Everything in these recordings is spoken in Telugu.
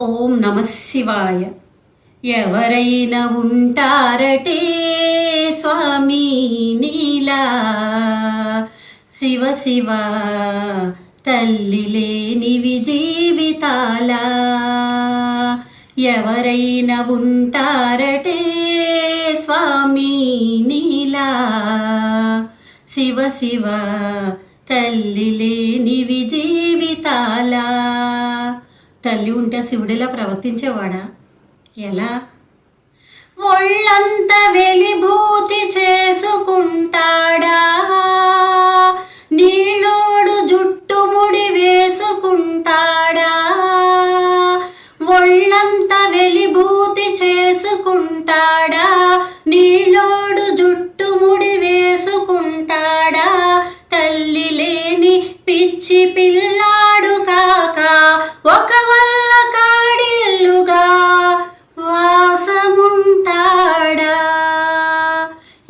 ఓం నమ శివాయ. ఎవరైనా ఉంటారటే స్వామి నీలా. శివ శివ తల్లి లేనివి జీవితాల ఎవరైనా ఉంటారటే స్వామి నీలా. శివ శివ తల్లి లేనివి తల్లి ఉంటే శివుడిలా ప్రవర్తించేవాడా? ఎలా? ఒళ్ళంత వెలిభూతి చ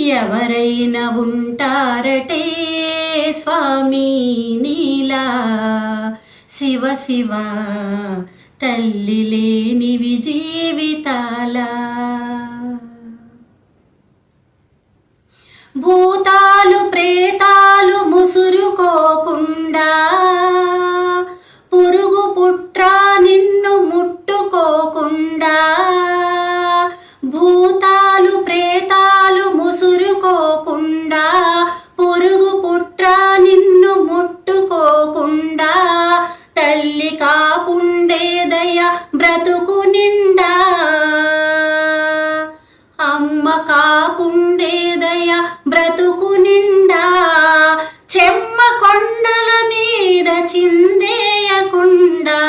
ఎవరైనా ఉంటారటే స్వామి నీలా. శివ శివ తల్లి లేనివి విజీవితాల భూత కాకుండేదయ బ్రతుకు నిండా. చెమ్మ కొండల మీద చిందేయకుండా.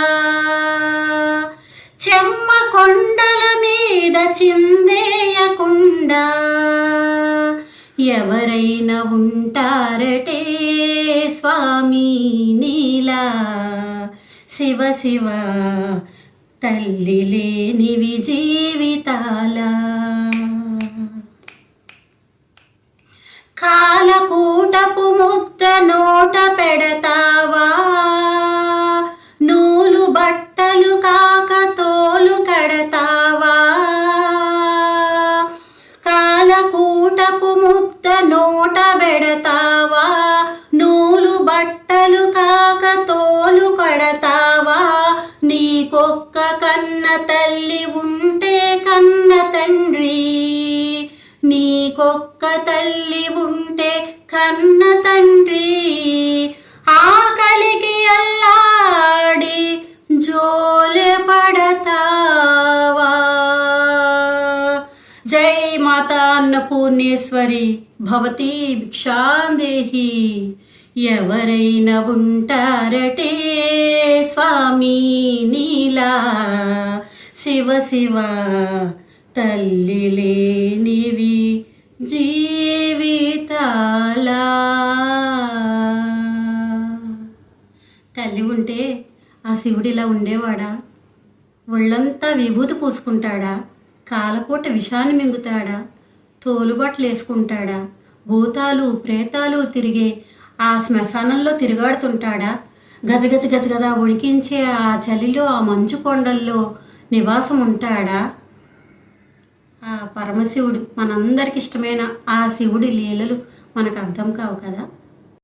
చెమ్మ కొండల మీద చిందేయకుండా. ఎవరైనా ఉంటారటే స్వామి నీలా. శివ శివ తల్లి లేనివి జీవితాలా. పడతావా నీకొక్క కన్న తల్లి ఉంటే కన్న తండ్రి. నీకొక్క తల్లి ఉంటే కన్న తండ్రి. ఆకలికి అల్లాడి జోలె పడతావా? జై మాతా అన్నపూర్ణేశ్వరి భవతి భిక్షాందేహి. ఎవరైనా ఉంటారటే స్వామి నీలా. శివ శివ తల్లి లేనివి జీవితాలా. తల్లి ఉంటే ఆ శివుడు ఇలా ఉండేవాడా? ఒళ్ళంతా విభూతి పూసుకుంటాడా? కాలపూట విషాన్ని మింగుతాడా? తోలుబట్టలు వేసుకుంటాడా? భూతాలు ప్రేతాలు తిరిగే ఆ శ్మశానంలో తిరుగాడుతుంటాడా? గజగజ గజగజ ఉడికించే ఆ చలిలో ఆ మంచు కొండల్లో నివాసం ఉంటాడా ఆ పరమశివుడు మనందరికి ఇష్టమైన ఆ శివుడి లీలలు మనకు అర్థం కావు కదా?